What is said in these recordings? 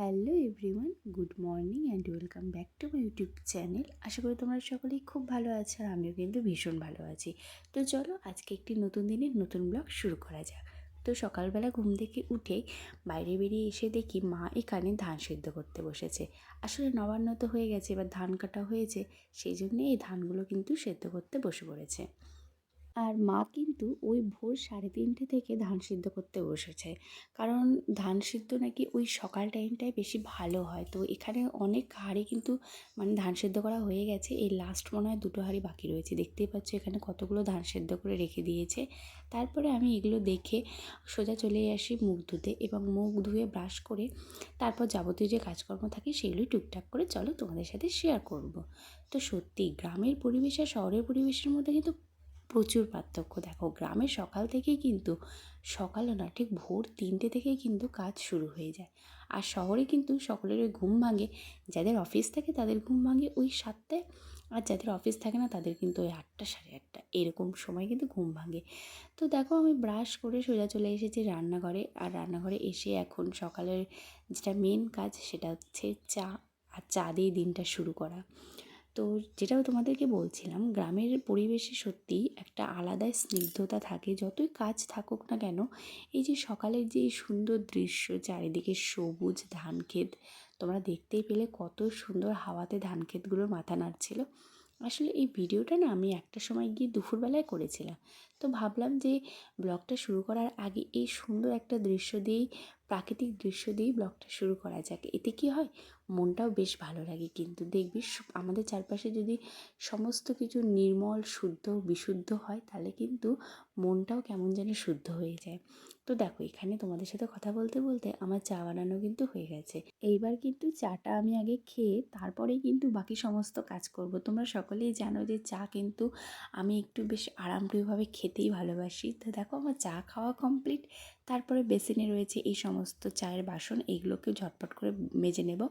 Hello everyone, good morning and welcome back to my YouTube channel. আশা করি তোমরা সকলেই খুব ভালো আছো আর আমিও কিন্তু ভীষণ ভালো আছি। তো চলো আজকে একটি নতুন দিনের নতুন ব্লগ শুরু করা যাক। তো সকালবেলা ঘুম থেকে উঠে বাইরে বেরিয়ে এসে দেখি মা এখানে ধান সিদ্ধ করতে বসেছে। আসলে নবান্ন তো হয়ে গেছে, এবার ধান কাটা হয়েছে, সেই জন্যে এই ধানগুলো কিন্তু সেদ্ধ করতে বসে পড়েছে। আর মা কিন্তু ওই ভোর সাড়ে তিনটে থেকে ধান সিদ্ধ করতে বসেছে। কারণ ধান সিদ্ধ নাকি ওই সকাল টাইমটায় বেশি ভালো হয়। তো এখানে অনেক হাঁড়ি কিন্তু মানে ধান সিদ্ধ করা হয়ে গেছে। এই লাস্ট মনে হয় দুটো হাঁড়ি বাকি রয়েছে। দেখতেই পাচ্ছ এখানে কতগুলো ধান সিদ্ধ করে রেখে দিয়েছে। তারপরে আমি এগুলো দেখে সোজা চলে আসি মুখ ধুতে এবং মুখ ধুয়ে ব্রাশ করে তারপর যাবতীয় যে কাজকর্ম থাকে সেগুলোই টুকটাক করে চলো তোমাদের সাথে শেয়ার করব। তো সত্যি গ্রামের পরিবেশ আর শহরের পরিবেশের মধ্যে কিন্তু প্রচুর পার্থক্য। দেখো গ্রামে সকাল থেকেই কিন্তু সকালও না ঠিক ভোর তিনটে থেকেই কিন্তু কাজ শুরু হয়ে যায়। আর শহরে কিন্তু সকলের ওই ঘুম ভাঙে, যাদের অফিস থাকে তাদের ঘুম ভাঙে ওই সাতটায়, আর যাদের অফিস থাকে না তাদের কিন্তু ওই আটটা, সাড়ে আটটা, এরকম সময় কিন্তু ঘুম ভাঙে। তো দেখো, আমি ব্রাশ করে সোজা চলে এসেছি রান্নাঘরে, আর রান্নাঘরে এসে এখন সকালের যেটা মেন কাজ সেটা হচ্ছে চা, আর চা দিয়ে দিনটা শুরু করা। তো যেটাও তোমাদেরকে বলছিলাম, গ্রামের পরিবেশে সত্যি একটা আলাদাই স্নিগ্ধতা থাকে। যতই কাজ থাকুক না কেন, এই যে সকালের যে সুন্দর দৃশ্য, চারিদিকে সবুজ ধান ক্ষেত তোমরা দেখতেই পেলে কত সুন্দর হাওয়াতে ধান ক্ষেতগুলো মাথা নাড়ছিল। আসলে এই ভিডিওটা না আমি একটা সময় গিয়ে দুপুরবেলায় করেছিলাম। তো ভাবলাম যে ব্লগটা শুরু করার আগে এই সুন্দর একটা দৃশ্য দিয়েই, প্রাকৃতিক দৃশ্য দিয়েই ব্লগটা শুরু করা যাক। এতে কি হয়? মনটাও বেশ ভালো লাগে কিন্তু দেখবি আমাদের চারপাশে যদি সমস্ত কিছু নির্মল, শুদ্ধ, বিশুদ্ধ হয়, তাহলে কিন্তু মনটাও কেমন যেন শুদ্ধ হয়ে যায়। তো দেখো, এখানে তোমাদের সাথে কথা বলতে বলতে আমার চা বানানো কিন্তু হয়ে গেছে। এইবার কিন্তু চাটা আমি আগে খেয়ে তারপরেই কিন্তু বাকি সমস্ত কাজ করব। তোমরা সকলেই জানো যে চা কিন্তু আমি একটু বেশ আরামপ্রিয়ভাবে খেতেই ভালোবাসি। তো দেখো, আমার চা খাওয়া কমপ্লিট তারপরে বেসিনে রয়েছে এই সমস্ত চায়ের বাসন। এইগুলোকেও ঝটপট করে মেজে নেব।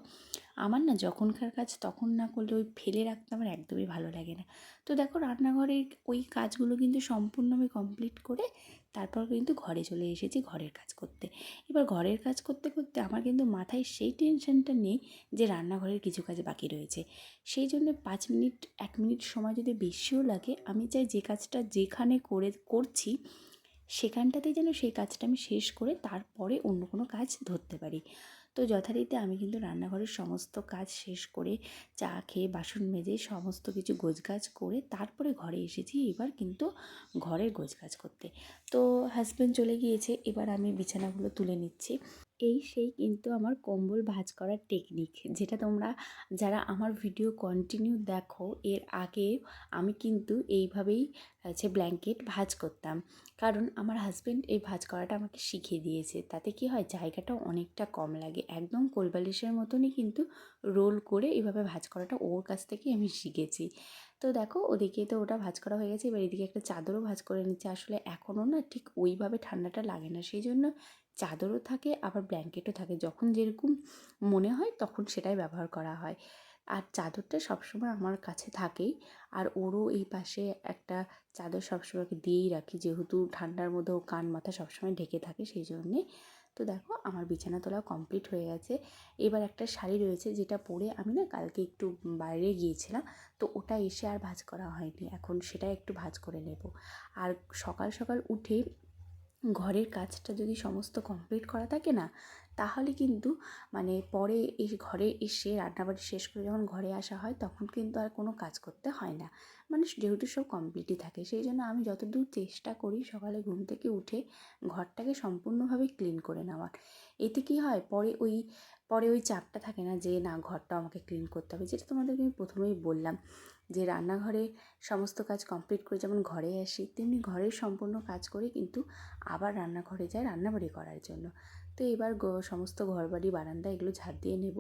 আমার না যখনকার কাজ তখন না করলে ওই ফেলে রাখতে আমার একদমই ভালো লাগে না। তো দেখো রান্নাঘরের ওই কাজগুলো কিন্তু সম্পূর্ণ আমি কমপ্লিট করে তারপর কিন্তু ঘরে চলে এসেছি ঘরের কাজ করতে। এবার ঘরের কাজ করতে করতে আমার কিন্তু মাথায় সেই টেনশনটা নেই যে রান্নাঘরের কিছু কাজ বাকি রয়েছে। সেই জন্য পাঁচ মিনিট, এক মিনিট সময় যদি বেশিও লাগে, আমি চাই যে কাজটা যেখানে করে, করছি সেখানটাতে যেন সেই কাজটা আমি শেষ করে তারপরে অন্য কোনো কাজ ধরতে পারি। তো যথারীতি আমি কিন্তু রান্নাঘরের সমস্ত কাজ শেষ করে চা খেয়ে বাসন মেজে সমস্ত কিছু গোছগাছ করে তারপরে ঘরে এসেছি। এবার কিন্তু ঘরের গোছগাছ করতে। তো হাজব্যান্ড চলে গিয়েছে। এবার আমি বিছানাগুলো তুলে নিচ্ছি। এই সেই কিন্তু আমার কম্বল ভাঁজ করার টেকনিক যেটা তোমরা যারা আমার ভিডিও কন্টিনিউ দেখো, এর আগে আমি কিন্তু এইভাবেই হচ্ছে ব্ল্যাঙ্কেট ভাঁজ করতাম। কারণ আমার হাজব্যান্ড এই ভাঁজ করাটা আমাকে শিখিয়ে দিয়েছে। তাতে কি হয়, জায়গাটা অনেকটা কম লাগে। একদম কোলবালিশের মতনই কিন্তু রোল করে এভাবে ভাঁজ করাটা ওর কাছ থেকেই আমি শিখেছি। তো দেখো, ওদিকে তো ওটা ভাঁজ করা হয়ে গেছে। এবার এদিকে একটা চাদরও ভাঁজ করে নিচ্ছে। আসলে এখনও না ঠিক ওইভাবে ঠান্ডাটা লাগে না। সেই জন্য চাদরও থাকে, আবার ব্ল্যাঙ্কেটও থাকে। যখন যেরকম মনে হয় তখন সেটাই ব্যবহার করা হয়। আর চাদরটা সবসময় আমার কাছে থাকেই। আর ওরও এই পাশে একটা চাদর সবসময় দিয়েই রাখি। যেহেতু ঠান্ডার মধ্যেও কান মাথা সবসময় ঢেকে থাকে সেই জন্যে তো দেখো আমার বিছানা তোলা কমপ্লিট হয়ে গেছে। এবার একটা শাড়ি রয়েছে যেটা পরে আমি না কালকে একটু বাইরে গিয়েছিলাম। তো ওটা এসে আর ভাজ করা হয়নি। এখন সেটা একটু ভাজ করে নেব। আর সকাল সকাল উঠে ঘরের কাজটা যদি সমস্ত কমপ্লিট করা থাকে না, তাহলে কিন্তু মানে পরে এই ঘরে এসে রান্নাবাড়ি শেষ করে যখন ঘরে আসা হয়, তখন কিন্তু আর কোনো কাজ করতে হয় না। মানে যেহেতু সব কমপ্লিটই থাকে, সেই জন্য আমি যতদূর চেষ্টা করি সকালে ঘুম থেকে উঠে ঘরটাকে সম্পূর্ণভাবে ক্লিন করে নেওয়ার। এতে কী হয়? পরে ওই পরে ওই চাপটা থাকে না যে, না ঘরটা আমাকে ক্লিন করতে হবে। যেটা তোমাদেরকে আমি প্রথমেই বললাম। যে রান্নাঘরে সমস্ত কাজ কমপ্লিট করে যেমন ঘরে আসি, তেমনি ঘরের সম্পূর্ণ কাজ করে কিন্তু আবার রান্নাঘরে যাই রান্নাবাড়ি করার জন্য। তো এবার সমস্ত ঘরবাড়ি, বারান্দা এগুলো ঝাড় দিয়ে নেব।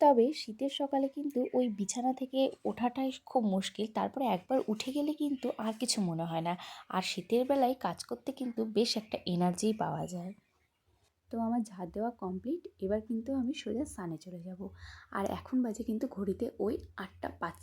তবে শীতের সকালে কিন্তু ওই বিছানা থেকে ওঠাটাই খুব মুশকিল, তারপরে একবার উঠে গেলে কিন্তু আর কিছু মনে হয় না। আর শীতের বেলায় কাজ করতে কিন্তু বেশ একটা এনার্জি পাওয়া যায়। তো আমার ঝাড় দেওয়া কমপ্লিট এবার কিন্তু আমি সোজা সানে চলে যাব। আর এখন বাজে কিন্তু ঘড়িতে ওই আটটা পাঁচ।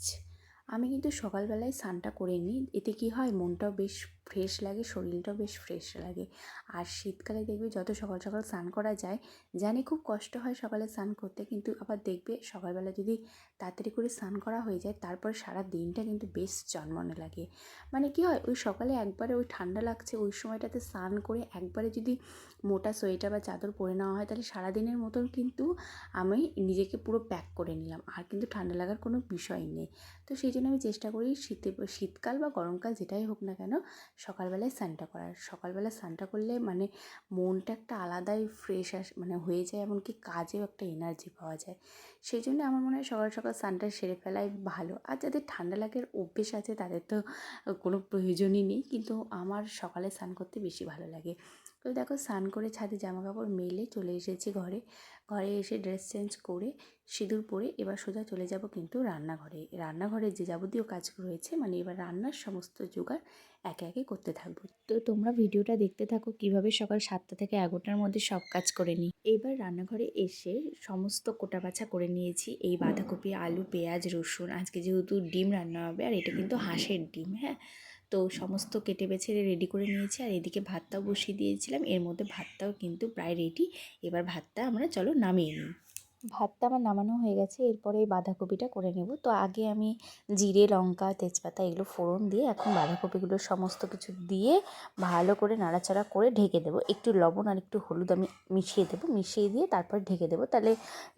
আমি কিন্তু সকালবেলায় স্নানটা করে নিই। এতে কি হয়? মনটাও বেশ ফ্রেশ লাগে, শরীরটাও বেশ ফ্রেশ লাগে। আর শীতকালে দেখবে যত সকাল সকাল স্নান করা যায়, জানি খুব কষ্ট হয় সকালে স্নান করতে, কিন্তু আবার দেখবে সকালবেলা যদি তাড়াতাড়ি করে স্নান করা হয়ে যায়, তারপরে সারা দিনটা কিন্তু বেশ জন্মনে লাগে। মানে কি হয়? ওই সকালে একবারে ওই ঠান্ডা লাগছে, ওই সময়টাতে স্নান করে একবারে যদি মোটা সোয়েটার বা চাদর পরে নেওয়া হয়, তাহলে সারাদিনের মতন কিন্তু আমি নিজেকে পুরো প্যাক করে নিলাম। আর কিন্তু ঠান্ডা লাগার কোনো বিষয় নেই। তো সেই জন্য আমি চেষ্টা করি শীতে, শীতকাল বা গরমকাল যেটাই হোক না কেন সকালবেলায় স্নানটা করার। সকালবেলা স্নানটা করলে মানে মনটা একটা আলাদাই ফ্রেশ আস মানে হয়ে যায় এমনকি কাজেও একটা এনার্জি পাওয়া যায়। সেই জন্য আমার মনে হয় সকাল সকাল স্নানটা সেরে ফেলাই ভালো। আর যাদের ঠান্ডা লাগার অভ্যেস আছে তাদের তো কোনো প্রয়োজনই নেই। কিন্তু আমার সকালে স্নান করতে বেশি ভালো লাগে। তো দেখো স্নান করে ছাদে জামা কাপড় মেলে চলে এসেছি ঘরে। ঘরে এসে ড্রেস চেঞ্জ করে, সিঁদুর পরে এবার সোজা চলে যাব কিন্তু রান্নাঘরে। রান্নাঘরে যে যাবতীয় কাজ রয়েছে মানে এবার রান্নার সমস্ত জোগাড় একে একে করতে থাকব। তো তোমরা ভিডিওটা দেখতে থাকো কীভাবে সকাল সাতটা থেকে এগারোটার মধ্যে সব কাজ করে নিই। এবার রান্নাঘরে এসে সমস্ত কোটা বাছা করে নিয়েছি। এই বাঁধাকপি, আলু, পেঁয়াজ, রসুন, আজকে যেহেতু ডিম রান্না হবে আর এটা কিন্তু হাঁসের ডিম হ্যাঁ? তো সমস্ত কেটে বেছে রেডি করে নিয়েছি আর এদিকে ভাতটাও বসিয়ে দিয়েছিলাম। এর মধ্যে ভাতটাও কিন্তু প্রায় রেডি এবার ভাতটা আমরা, চলো নামিয়ে নিই। ভাতটা আমার নামানো হয়ে গেছে, এরপরে এই বাঁধাকপিটা করে নেব। তো আগে আমি জিরে, লঙ্কা, তেজপাতা এগুলো ফোড়ন দিয়ে এখন বাঁধাকপিগুলো সমস্ত কিছু দিয়ে ভালো করে নাড়াচাড়া করে ঢেকে দেবো। একটু লবণ আর একটু হলুদ আমি মিশিয়ে দেবো, মিশিয়ে দিয়ে তারপর ঢেকে দেবো। তাহলে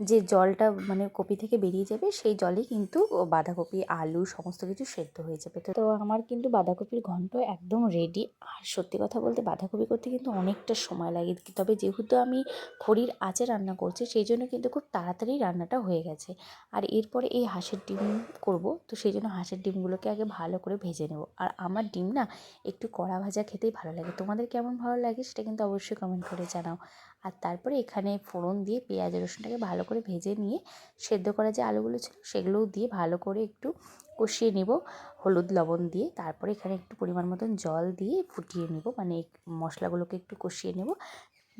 যে জলটা মানে কপি থেকে বেরিয়ে যাবে, সেই জলে কিন্তু বাঁধাকপি, আলু সমস্ত কিছু সেদ্ধ হয়ে যাবে। তো আমার কিন্তু বাঁধাকপির ঘন্ট একদম রেডি আর সত্যি কথা বলতে বাঁধাকপি করতে কিন্তু অনেকটা সময় লাগে। তবে যেহেতু আমি খড়ির আঁচে রান্না করছি, সেই জন্য কিন্তু খুব তাড়াতাড়ি রান্নাটা হয়ে গেছে। আর এরপরে এই হাঁসের ডিম করব, তো সেই জন্য হাঁসের ডিমগুলোকে আগে ভালো করে ভেজে নেব। আর আমার ডিম না একটু কড়া ভাজা খেতেই ভালো লাগে। তোমাদের কেমন ভালো লাগে সেটা কিন্তু অবশ্যই কমেন্ট করে জানাও। আর তারপরে এখানে ফোড়ন দিয়ে পেঁয়াজ, রসুনটাকে ভালো করে ভেজে নিয়ে সেদ্ধ করা যে আলুগুলো ছিল সেগুলোও দিয়ে ভালো করে একটু কষিয়ে নেব হলুদ, লবণ দিয়ে। তারপরে এখানে একটু পরিমাণ মতন জল দিয়ে ফুটিয়ে নেব। মানে মশলাগুলোকে একটু কষিয়ে নেব।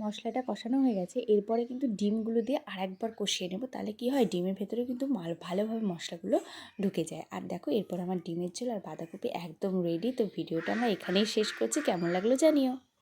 মশলাটা কষানো হয়ে গেছে। এরপরে কিন্তু ডিমগুলো দিয়ে আরেকবার কষিয়ে নেব। তাহলে কি হয়? ডিমের ভেতরে কিন্তু মাল ভালোভাবে মশলাগুলো ঢুকে যায়। আর দেখো, এরপর আমার ডিমের ঝোল আর বাঁধাকপি একদম রেডি তো ভিডিওটা আমরা এখানেই শেষ করছি। কেমন লাগল জানিও।